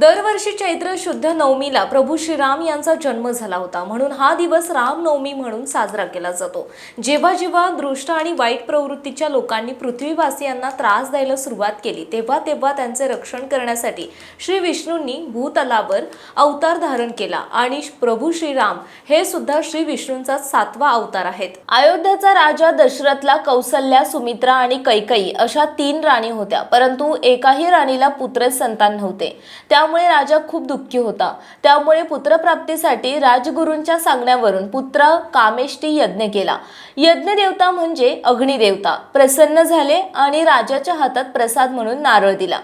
दरवर्षी चैत्र शुद्ध नवमीला प्रभू श्रीराम यांचा जन्म झाला होता. म्हणून हा दिवस रामनवमी म्हणून साजरा केला जातो. जेव्हा जेव्हा दृष्ट आणि वाईट प्रवृत्तीच्या लोकांनी पृथ्वीवासियांना त्रास द्यायला सुरुवात केली तेव्हा तेव्हा त्यांचे रक्षण करण्यासाठी श्री विष्णूंनी भूतलावर अवतार धारण केला आणि प्रभू श्रीराम हे सुद्धा श्री विष्णूंचा सातवा अवतार आहेत. अयोध्याचा राजा दशरथला कौसल्या सुमित्रा आणि कैकई अशा तीन राणी होत्या परंतु एकाही राणीला पुत्र संतान नव्हते. त्या त्यामुळे राजा खूप दुःखी होता. त्यामुळे पुत्रप्राप्तीसाठी राजगुरूंच्या सांगण्यावरून पुत्र कामेष्टी यज्ञ केला. यज्ञ देवता म्हणजे अग्निदेवता. प्रसन्न झाले आणि राजाच्या हातात प्रसाद म्हणून नारळ दिला.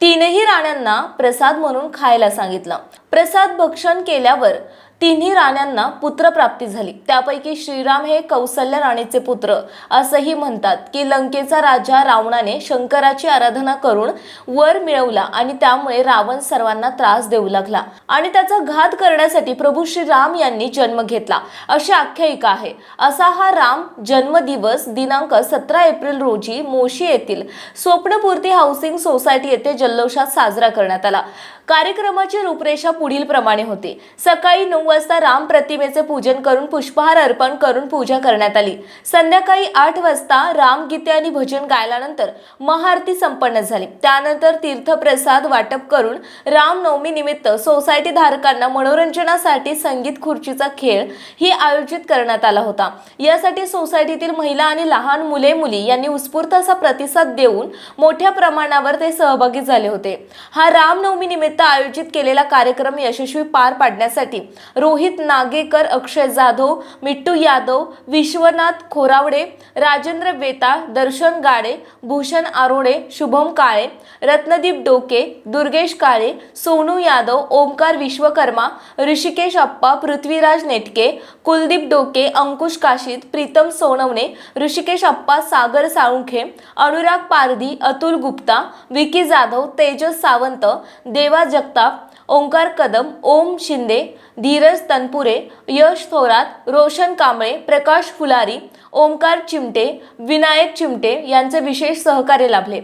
तीनही राण्यांना प्रसाद म्हणून खायला सांगितलं. प्रसाद भक्षण केल्यावर तिन्ही राण्यांना पुत्रप्राप्ती झाली. त्यापैकी श्रीराम हे कौसल्य राणीचे पुत्र असंही म्हणतात की लंकेचा राजा रावणाने शंकराची आराधना करून वर मिळवला आणि त्यामुळे रावण सर्वांना त्रास देऊ लागला आणि त्याचा घात करण्यासाठी प्रभू श्रीराम यांनी जन्म घेतला. अशी आख्यायिका आहे. असा हा राम जन्मदिवस दिनांक सतरा एप्रिल रोजी मोशी येथील स्वप्नपूर्ती हाऊसिंग सोसायटी येथे जल्लोषात साजरा करण्यात आला. कार्यक्रमाची रूपरेषा पुढील प्रमाणे होती. सकाळी नऊ वाजता राम प्रतिमेचे पूजन करून पुष्पहार अर्पण करून पूजा करण्यात आली. संध्याकाळी आठ वाजता रामगीते आणि भजन गायल्यानंतर महाआरती संपन्न झाली. त्यानंतर तीर्थप्रसाद वाटप करून रामनवमी निमित्त सोसायटी धारकांना मनोरंजनासाठी संगीत खुर्चीचा खेळ ही आयोजित करण्यात आला होता. यासाठी सोसायटीतील महिला आणि लहान मुले मुली यांनी उत्स्फूर्त असा प्रतिसाद देऊन मोठ्या प्रमाणावर ते सहभागी झाले होते. हा रामनवमी निमित्त आयोजित केलेला कार्यक्रम यशस्वी पार पाडण्यासाठी रोहित नागेकर अक्षय जाधव मिट्टू यादव विश्वनाथ खोरावडे राजेंद्र बेताळ दर्शन गाडे भूषण आरोडे शुभम काळे रत्नदीप डोके दुर्गेश काळे सोनू यादव ओमकार विश्वकर्मा ऋषिकेश अप्पा पृथ्वीराज नेटके कुलदीप डोके अंकुश काशीद प्रीतम सोनवणे ऋषिकेश अप्पा सागर साळुंखे अनुराग पारधी अतुल गुप्ता विकी जाधव तेजस सावंत देवा जगताप ओंकार कदम ओम शिंदे धीरज तनपुरे यश थोरात रोशन कांबळे प्रकाश फुलारी ओंकार चिमटे विनायक चिमटे यांचे विशेष सहकार्य लाभले.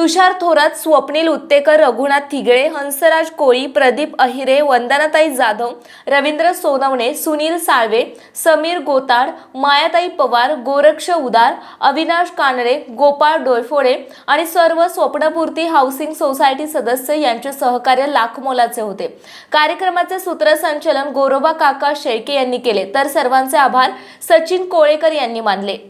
तुषार थोरात स्वप्नील उत्तेकर रघुनाथ थिगळे हंसराज कोळी प्रदीप अहिरे वंदनाताई जाधव रवींद्र सोनवणे सुनील साळवे समीर गोताड मायाताई पवार गोरक्ष उदार अविनाश कानडे गोपाळ डोयफोडे आणि सर्व स्वप्नपूर्ती हाऊसिंग सोसायटी सदस्य यांचे सहकार्य लाखमोलाचे होते. कार्यक्रमाचे सूत्रसंचलन गोरोबा काका शेळके यांनी केले. तर सर्वांचे आभार सचिन कोळेकर यांनी मानले.